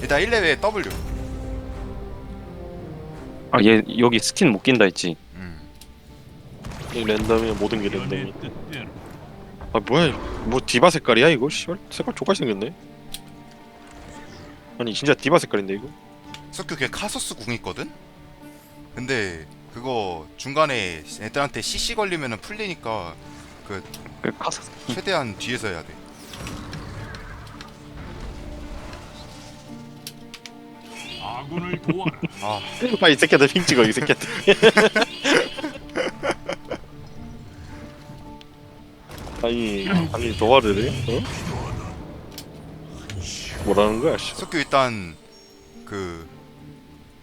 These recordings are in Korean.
일단 1레벨 W. 아 얘 여기 스킨 못 낀다 했지. 음. 이 랜덤이야 모든 게 랜덤이 아 뭐야 뭐 디바 색깔이야 이거? 씨발 색깔 족같이 생겼네. 아니 진짜 디바 색깔인데 이거? 석규 걔 카소스 궁 있거든? 근데 그거 중간에 애들한테 CC 걸리면은 풀리니까 그 카스. 최대한 뒤에서 해야 돼 아군을 도와라. 아, 아이 새끼들 핑 찍어 이 새끼들. 아니 아니 도와를 해? 어? 뭐라는 거야 씨. 석규 일단 그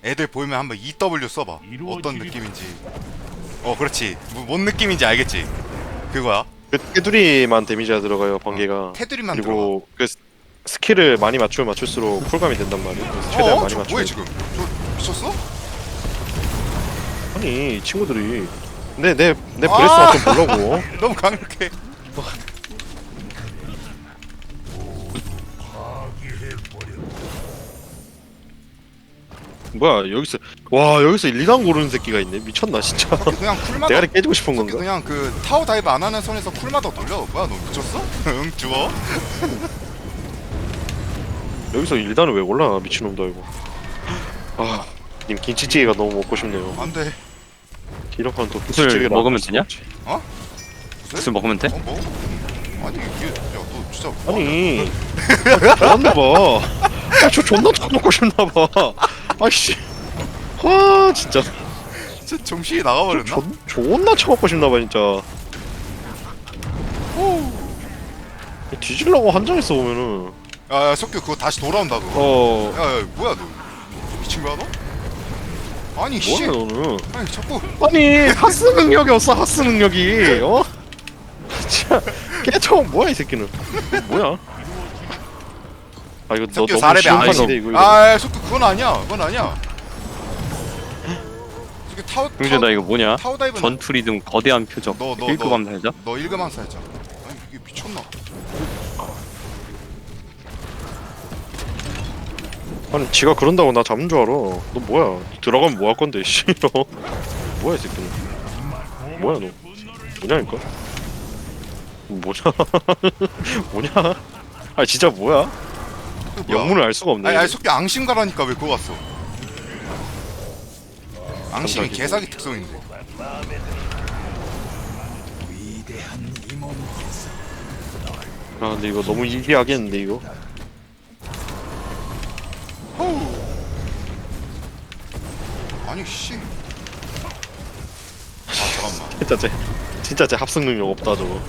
애들 보이면 한번 EW 써봐. 어떤 느낌인지. 어 그렇지. 뭐, 뭔 느낌인지 알겠지? 그거야? 그 테두리만 데미지가 들어가요 번개가. 테두리만 들어가. 그리고 그 스- 스킬을 많이 맞추면 맞출수록 쿨감이 된단 말이야 그래서 최대한 어? 많이 저 맞추 뭐야 지금? 저 미쳤어? 아니 친구들이. 내 내내 아! 브레스만 좀 보려고. 너무 강력해. 뭐야 여기서 와 여기서 1단 고르는 새끼가 있네. 미쳤나 진짜. 그냥 쿨마다 대가리 깨지고 싶은 건가? 그냥 그 타워 다이브 안 하는 선에서 쿨마다 돌려. 뭐야 너 미쳤어? 응 주워 여기서 1단을 왜 올라 미친놈다 이거. 아님 김치찌개가 너무 먹고 싶네요. 안돼. 이렇게는 또 구슬 김치찌개를 먹으면 안 되냐? 먹지. 무슨 먹으면 돼? 어 뭐? 아니 이게 야너 진짜 아니. 좋았나봐. 아, 저 존나 더 먹고 싶나봐. 아이씨. 아 진짜. 진짜 정신이 나가버렸나? 존, 존나 처먹고 싶나봐 진짜. 뒤질라고 한장했어 보면은 야, 야 석규 그거 다시 돌아온다 그거. 어. 야 야 뭐야 너? 미친 거야 너? 아니 씨. 뭐야 너는? 아니 자꾸. 아니 하스 능력이 없어 하스 능력이. 어? 진짜. 깨쳐 뭐야 이 새끼는? 뭐야? 아 이거 너 석규 너무 4레벨 쉬운 안 판인데 이거 이거. 아 야, 석규 그건 아니야 그건 아니야. 석규 타워 형제 타워 나 이거 뭐냐? 타워 다이브 전투 리듬 거대한 표적 너, 너, 일급함 달자? 너 1금만 살자. 아니 이게 미쳤나 아니 지가 그런다고 나 잡는 줄 알아. 너 뭐야? 들어가면 뭐 할 건데 씨 너. 뭐야 이 새끼는? 뭐야 너? 뭐냐니까? 뭐냐? 뭐냐? 아 진짜 뭐야? 그 뭐야? 영문을 알 수가 없네. 아니 아니 석규 앙심 가라니까 왜 그거 갔어? 앙심이 감사합니다. 개사기 특성인데. 아 근데 이거 너무 이기하겠는데 이거 아니 씨. 아, 잠깐만. 진짜 쟤 진짜 쟤 합성 능력 없다 저거.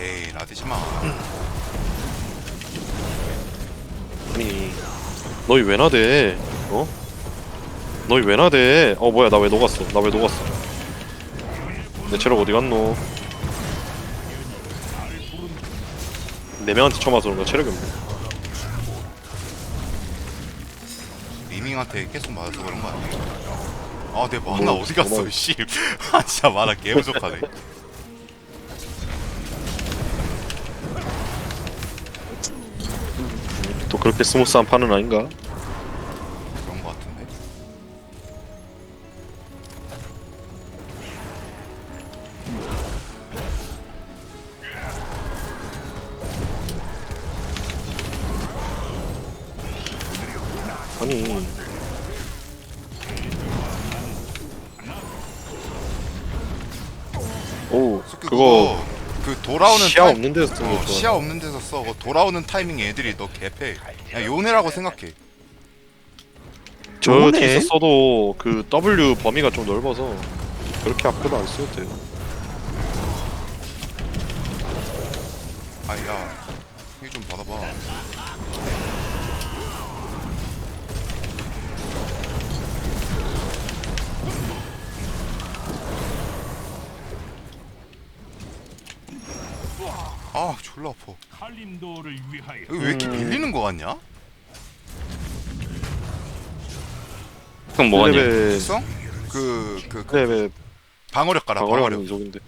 에이, 나대지 마. 아니 너희 왜 나대? 어? 너희 왜 나대? 어 뭐야 나 왜 녹았어? 나 왜 녹았어? 내 체력 어디 갔노 네 명한테 쳐맞아 그런가 체력이 없네 리밍한테 계속 맞아서 그런 거 아니야? 아, 내 만화 뭐, 어디 갔어, 고마워. 씨. 아, 진짜 만화 개 부족하네. 또 그렇게 스무스한 판은 아닌가? 오 석규 그거 그 돌아오는 시야 타임- 없는 데서 쓴거 어, 좋아 시야 없는 데서 써. 그거 돌아오는 타이밍에 애들이 너 개패. 야, 요네라고 생각해. 저 좋네. 뒤에서 써도 그 W 범위가 좀 넓어서 그렇게 앞으로 안 써도 돼요 아, 야. 이거 좀 받아봐. 아, 졸라 아파. 칼림도를 위하여 왜 이렇게 음. 밀리는 거 같냐? 형 뭐하냐? 레벨 있어? 그, 그, 그 레벨 방어력 가라 방어력 이속인데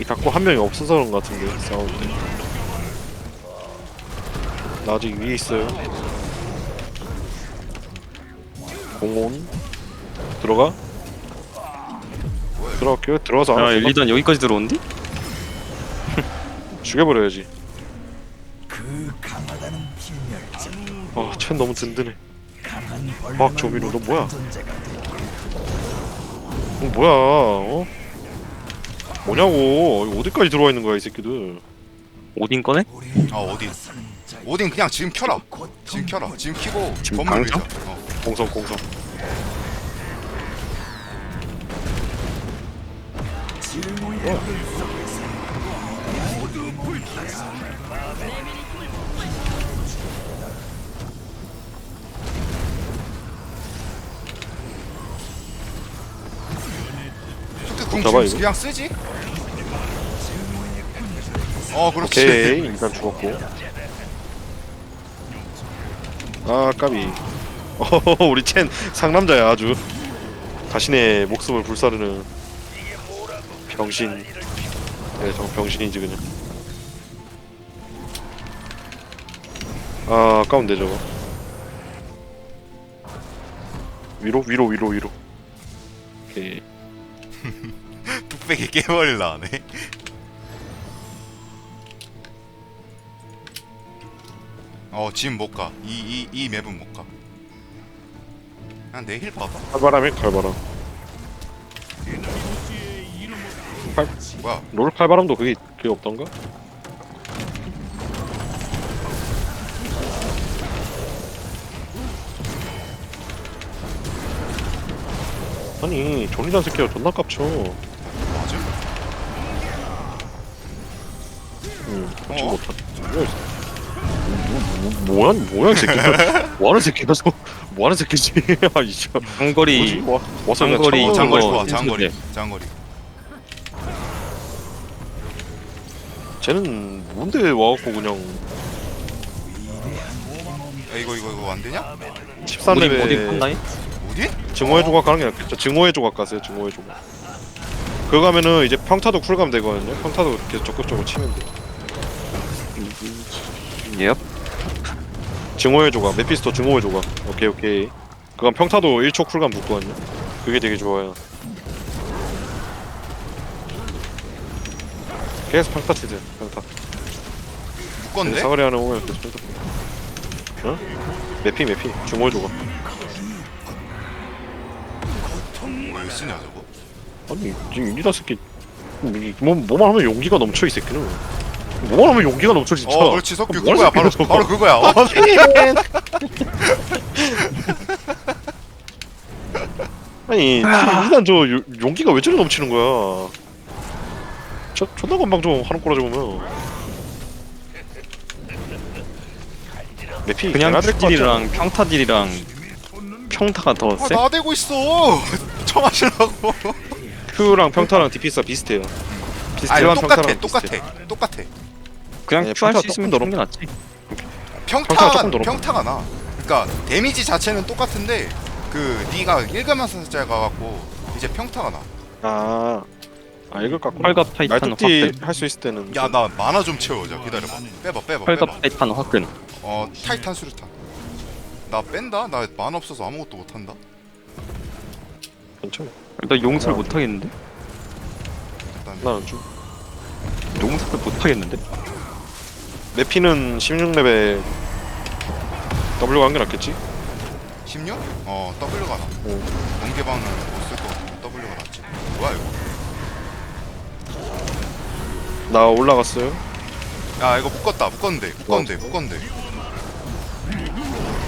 이 닫고 한 명이 없어서 그런 것 같은데 싸울 때. 나 아직 위에 있어요. 공온 들어가. 들어갈게요. 들어가서 야안 일리단 여기까지 들어온디? 죽여버려야지. 아, 첸 너무 든든해. 막 조민호, 너 뭐야? 어, 뭐야? 어? 뭐냐고? 어디까지 들어와 있는 거야 이 새끼들? 오딘 꺼내? 아 어디 오딘 그냥 지금 켜라 지금 켜라 지금 켜고 지금 건물 밀자? 어. 공성 공성. 투트 궁 잡아, 지금 이거. 그냥 쓰지? 어 그렇지 오케이 일단 죽었고. 아 까비. 어 우리 첸 상남자야 아주. 자신의 목숨을 불사르는 병신. 네, 저 병신이지 그냥. 아 아까운데 저거. 위로 위로 위로 위로. 오케이. 뚝배기 깨버릴라 하네 어 지금 못가 이 이 이 맵은 못가 그냥 내힐 봐봐 칼바람에 칼바람. 뭐야 롤 칼 바람도 그게 그게 없던가? 아니 존이란 새끼가 존나 깝쳐. 맞아? 응, 깝치 어? 못하. 뭐야? 이 새끼. 뭐, 뭐, 뭐야 뭐야 이 새끼? 뭐하는 새끼야? 저 뭐하는 새끼지? 아 이씨. 뭐지? 장거리 와 와서 그냥 장거리, 장거리 좋아 장거리. 장거리 쟤는 뭔데 와갖고 그냥 야 이거 이거 이거 안 되냐? 오딘 13레벨 오딘 판다이? 어디? 증오의 조각 가는 게 낫겠죠. 증오의 조각 가세요. 증오의 조각. 그거 가면은 이제 평타도 쿨감 되거든요. 평타도 계속 적극적으로 치면 돼. 예. 증오의 조각, 메피스토 증오의 조각. 오케이 오케이. 그건 평타도 1초 쿨감 붙거든요. 그게 되게 좋아요. 계속 평타 치세요. 평타. 묶었는데? 사거리 하나 오면 계속 평타. 어? 메피 메피 증오의 조각. 왜 쓰냐 저거? 아니 지금 이리다 새끼 뭐 뭐만 하면 용기가 넘쳐 이 새끼는. 뭐만 하면 용기가 넘쳐 진짜. 어 그렇지 석규 뭘 그거야 바로 새끼야, 바로 그거야 어, 아니 일단 저 요- 용기가 왜 저리 넘치는 거야 저 존나 건방 좀 하는 거라 보면. 맵이 그냥 개나 될것 같지 않아? 딜이랑 평타 딜이랑 평타가 더 아 세? 나대고 있어. 처마시려고. Q랑 평타랑 DPS가 비슷해요. 아 비슷해요 이거 똑같아 평타랑 똑같아 비슷해. 똑같아. 그냥 아니, Q 할 평타 수 있으면 그런 게 낫지. 평타가 평타가 조금 더 높아. 평타가 나. 그러니까 데미지 자체는 똑같은데 그 네가 읽으면서 짜가갖고 이제 평타가 아, 아 이걸 깎고 펄갑 타이탄 말뚝띠 화끈 할수 있을 때는 나야나 만화 좀 채워자 기다려봐 빼봐 빼봐 빼봐 펄갑 타이탄 화끈 어 타이탄 수류탄 나 뺀다 나 만화 없어서 아무것도 못한다 괜찮아 나 용서를 야. 못하겠는데? 일단 나는 좀 용서를 못하겠는데? 메피는 16레벨 W 간게 낫겠지? 16? 어 W가 나 오. 번개방은 못쓸 것 같으면 W가 낫지 뭐야 이거 나 올라갔어요. 야 이거 묶었다. 묶었는데 묶었는데 묶었는데.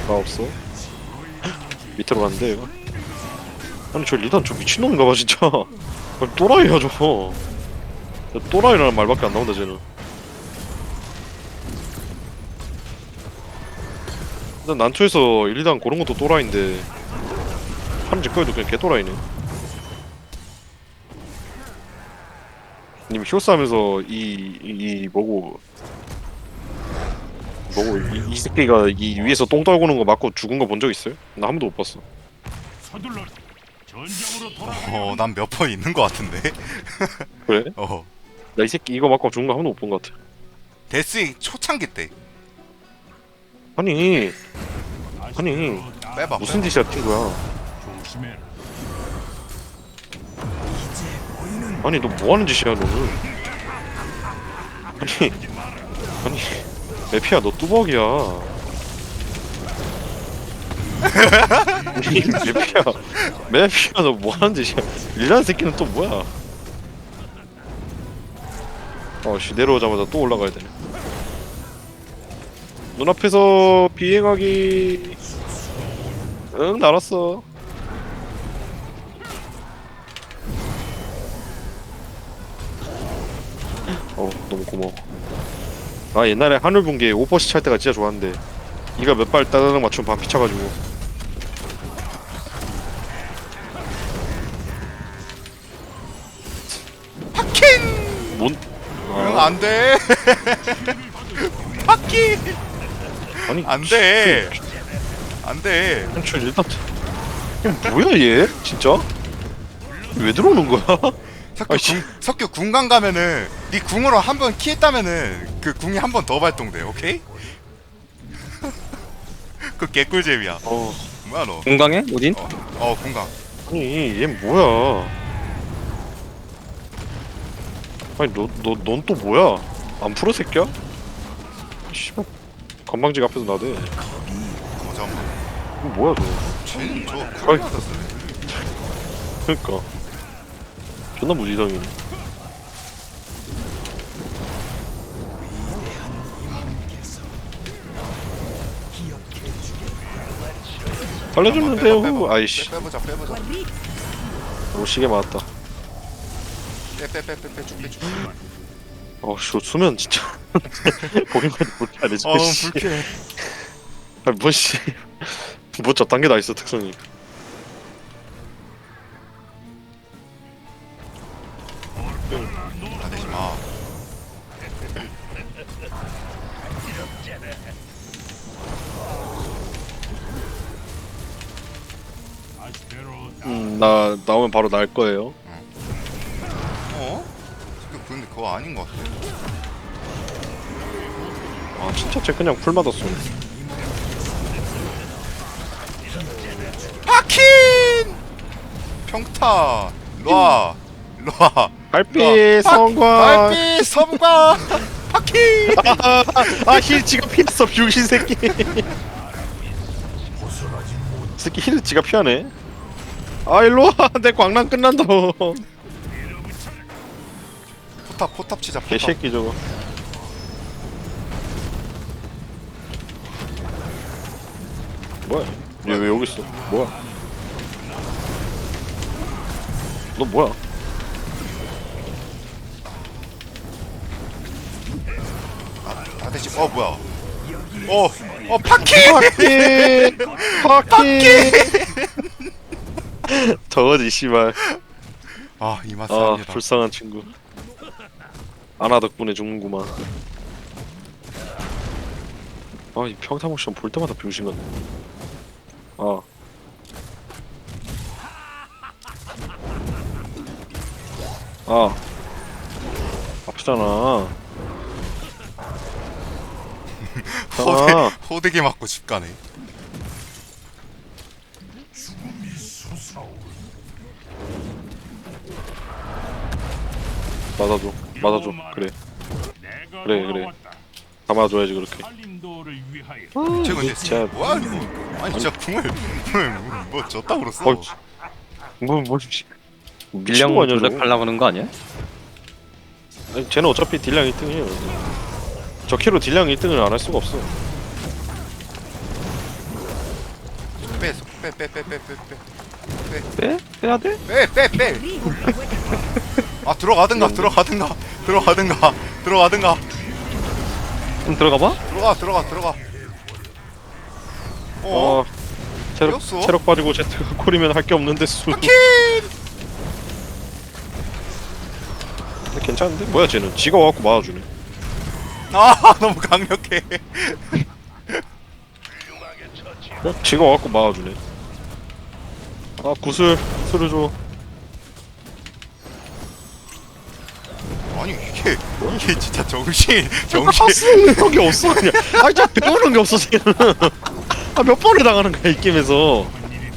나 없어. 밑으로 갔는데 이거. 아니 저 리단 저 미친놈인가 봐 진짜. 아니, 또라이야 저거 저 또라이라는 말밖에 안 나온다 쟤는. 일단 난투에서 1, 2단 고른 것도 또라이인데 함직 거에도 그냥 개 또라이네 님 쇼스 하면서 이, 이, 이 뭐고 뭐, 이, 이 새끼가 이 위에서 똥 떨구는 거 맞고 죽은 거 본 적 있어요? 나 한 번도 못 봤어. 서둘러 전장으로 돌아가. 어, 난 몇 번 있는 것 같은데. 그래? 어, 나 이 새끼 이거 맞고 죽은 거 한 번도 못 본 것 같아. 데스윙 초창기 때. 아니, 아니, 빼봐. 무슨. 짓이야, 친구야. 조심해라. 아니, 너 뭐 하는 짓이야, 너는? 아니, 아니, 매피야, 너 뚜벅이야. 아니, 매피야, 매피야, 너 뭐 하는 짓이야? 일란 새끼는 또 뭐야? 어, 씨, 내려오자마자 또 올라가야 되네. 눈앞에서 비행하기. 응, 날았어. 어 너무 고마워 나 옛날에 하늘 붕괴 오퍼시 찰 때가 진짜 좋았는데 이가 몇 발 따다닥 맞추면 반피 차가지고 파킨! 뭔 응, 아, 안 돼. 파킨! 아니 안 돼. 안 돼. 한출 일단 이게 뭐야 얘 진짜 왜 들어오는 거야 석규 아이씨. 궁, 석규 궁강 가면은 네 궁으로 한 번 키했다면은 그 궁이 한 번 더 발동돼. 오케이? 그 개꿀잼이야. 어 뭐야 너? 공강에? 어딘? 어, 어 궁강. 아니 얘 뭐야 아니 너너넌 또 뭐야 안 풀어 새끼야 씨발 건방지게 앞에서 나대 어 잠깐만. 이거 뭐야 너 쟤는 저 어이. 쿨 맞았어. 그러니까 존나 무지성이네 살려줬는데요 아이씨 빼보자 빼보자. 오시게 맞았다 빼빼빼빼빼 쭉빼 쭉. 어씨 수면 진짜 보기만 해도 불쾌하네 어 씨. 불쾌해. 아니 뭐씨 뭐 저딴 게 다 있어 특성이 다 나 나오면 바로 날 거예요 어? 근데 그거 아닌 것 같아. 아 진짜 쟤 그냥 풀 맞았어 파킨! 평타. 로아. 로아. 갈비 성광 달빛 섬광. 파킨! 아힐 지가 피했어 병신 새끼 새끼 힐 지가 피하네 아 일로와. 내 광란 끝난다. 포탑 포탑 치자 포탑. 개새끼 저거. 뭐야? 얘 왜 여기 있어? 뭐야? 너 뭐야? 다 되지. 어 뭐야? 어, 어 파킨! 파키 파키 저거지 씨발. 아 이맛 아. 불쌍한 친구. 아나 덕분에 죽는구만. 아이 평타 모션 볼 때마다 병신 같네. 아. 아, 아프잖아. 호대 아, 호되게 맞고 집 가네. 맞아줘, 맞아줘. 그래, 그래, 그래. 감아줘야지 그렇게. 살림도를 위하여. 쟤 근데 진짜. 뭐야 이거? 아니 진짜 궁을 궁을 뭐 저따구로 써. 어, 뭐, 뭐, 씨. 미친 밀량 거 아니야, 저거? 조작하려고 하는 거 아니야? 아니, 쟤는 어차피 딜량 1등이에요. 저 키로 딜량 1등을 안 할 수가 없어. 빼빼빼빼빼빼빼빼빼빼빼 빼? 빼야 돼? 빼, 빼. 아 들어가든가 들어가든가 들어가든가 들어가든가 그럼 들어가 봐? 들어가 들어가 들어가. 어? 어, 체력, 이겼어? 체력 빠지고 제트가 콜이면 할 게 없는데 수. 근데 괜찮은데? 뭐야 쟤는? 지가 와갖고 막아주네. 아 너무 강력해 어? 지가 와갖고 막아주네 아 구슬 술을 줘 아니 이게 이게 진짜 정신 정신. 하스는 게 없어 그냥. 아 진짜 배우는 게 없어 지금. 아몇 번을 당하는 거야 이 게임에서.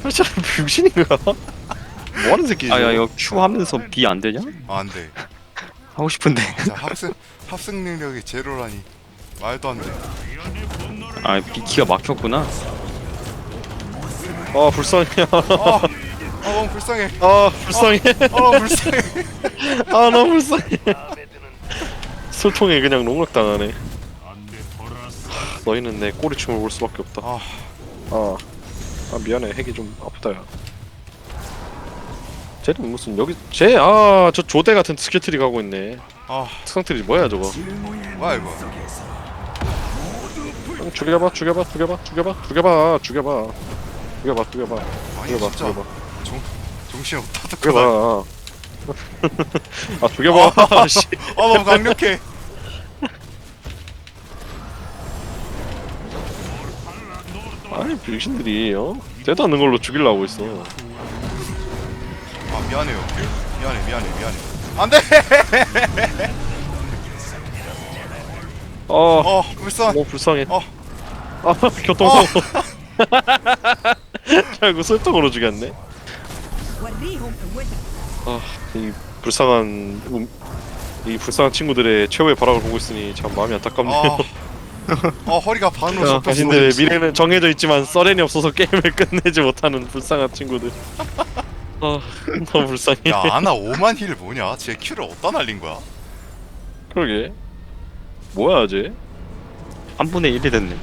아 진짜 병신인가 뭐하는 새끼지 아야 이거? Q 하면서 B 안 되냐? 아, 안돼. 하고 싶은데. 자 합승 합승 능력이 제로라니. 말도 안돼. 아 B 키가 막혔구나. 아 불쌍해. 아, 아 너무 불쌍해. 아 불쌍해. 아 너무 불쌍해. 아 너무 불쌍해. 술통에 그냥 농락 당하네. 안돼 돌았어. 너희는 내 꼬리춤을 볼 수밖에 없다. 아. 아, 아 미안해. 핵이 좀 아프다 야. 쟤는 무슨 여기 쟤아저 조대 같은 스킬트리 가고 있네. 아, 특성트리 뭐야 저거? 뭐야 이거? 형, 죽여봐 죽여봐 죽여봐 죽여봐 죽여봐 죽여봐. 죽여봐 죽여봐 아니 죽여봐 진짜. 죽여봐 정 정신이 없다. 죽여봐. 아 죽여봐. 어, 어, 아씨. 아 어, 너무 강력해. 아니 병신들이 어? 대단한 걸로 죽이려고 있어. 아 미안해요. 미안해 미안해 미안해. 안돼. 어, 어 불쌍. 너무 불쌍해. 어. 아 교통. 어. 결국 설득으로 죽였네. 아 이 불쌍한 음, 이 불쌍한 친구들의 최후의 발악을 보고 있으니 참 마음이 안타깝네요. 아, 어 허리가 반으로 야, 접혔어. 자신들의 미래는 정해져 있지만 서렌이 없어서 게임을 끝내지 못하는 불쌍한 친구들. 아 너무 불쌍해. 야 아나 5만 힐 뭐냐? 쟤 큐를 어디다 날린 거야? 그러게. 뭐야 쟤? 한 분의 1이 됐네